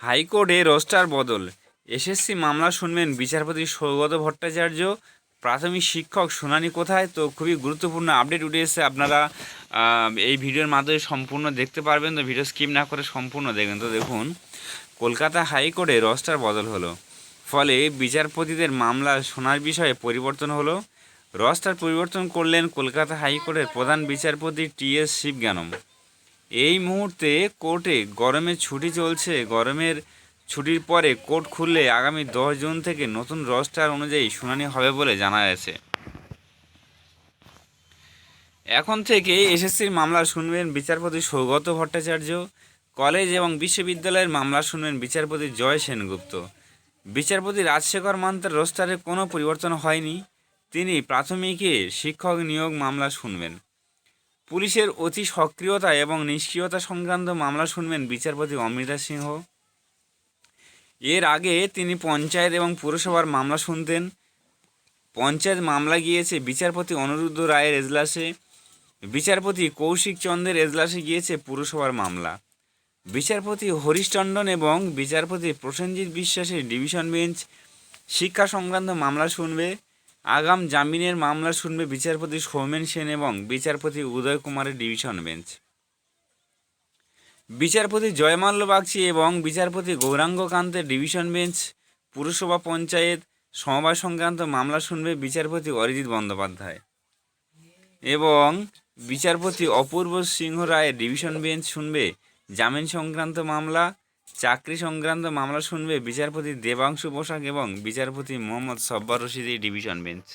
হাইকোর্টে রোস্টার বদল। এসএসসি মামলা শুনবেন বিচারপতি সৌগত ভট্টাচার্য। প্রাথমিক শিক্ষক শুনানি কোথায়? তো খুবই গুরুত্বপূর্ণ আপডেট উঠে এসেছে আপনারা এই ভিডিওর মাধ্যমে সম্পূর্ণ দেখতে পারবেন। তো ভিডিও স্কিপ না করে সম্পূর্ণ দেখবেন। তো দেখুন, কলকাতা হাইকোর্টে রোস্টার বদল হলো। ফলে বিচারপতিদের মামলা শোনার বিষয়ে পরিবর্তন হলো। রোস্টার পরিবর্তন করলেন কলকাতা হাইকোর্টের প্রধান বিচারপতি টি এস শিবজ্ঞানম এই মুহূর্তে কোর্টে গরমের ছুটি চলছে। গরমের ছুটির পরে কোর্ট খুললে আগামী দশ জুন থেকে নতুন রোস্টার অনুযায়ী শুনানি হবে বলে জানা গেছে। এখন থেকে এসএসসির মামলা শুনবেন বিচারপতি সৌগত ভট্টাচার্য, কলেজ এবং বিশ্ববিদ্যালয়ের মামলা শুনবেন বিচারপতি জয় সেনগুপ্ত। বিচারপতি রাজশেখর মান্তার রোস্টারে কোনো পরিবর্তন হয়নি, তিনি প্রাথমিকে শিক্ষক নিয়োগ মামলা শুনবেন। পুলিশের অতি সক্রিয়তা এবং নিষ্ক্রিয়তা সংক্রান্ত মামলা শুনবেন বিচারপতি অমৃতা সিংহ। এর আগে তিনি পঞ্চায়েত এবং পুরসভার মামলা শুনতেন। পঞ্চায়েত মামলা গিয়েছে বিচারপতি অনিরুদ্ধ রায়ের এজলাসে। বিচারপতি কৌশিক চন্দ্রের এজলাসে গিয়েছে পুরসভার মামলা। বিচারপতি হরিশ টন্ডন এবং বিচারপতি প্রসেনজিৎ বিশ্বাসের ডিভিশন বেঞ্চ শিক্ষা সংক্রান্ত মামলা শুনবে। আগাম জামিনের মামলা শুনবে বিচারপতি সৌমেন সেন এবং বিচারপতি উদয় কুমারের ডিভিশন বেঞ্চ। বিচারপতি জয়মাল্য বাগচি এবং বিচারপতি গৌরাঙ্গ কান্তের ডিভিশন বেঞ্চ, পুরসভা পঞ্চায়েত, সমবায় সংক্রান্ত মামলা শুনবে বিচারপতি অরিজিৎ বন্দ্যোপাধ্যায়। এবং বিচারপতি অপূর্ব সিংহ রায়ের ডিভিশন বেঞ্চ শুনবে জামিন সংক্রান্ত মামলা চাকরি সংক্রান্ত মামলা শুনবে বিচারপতি দেবাংশু পোশাক এবং বিচারপতি মোহাম্মদ সব্বার রশিদের ডিভিশন বেঞ্চ।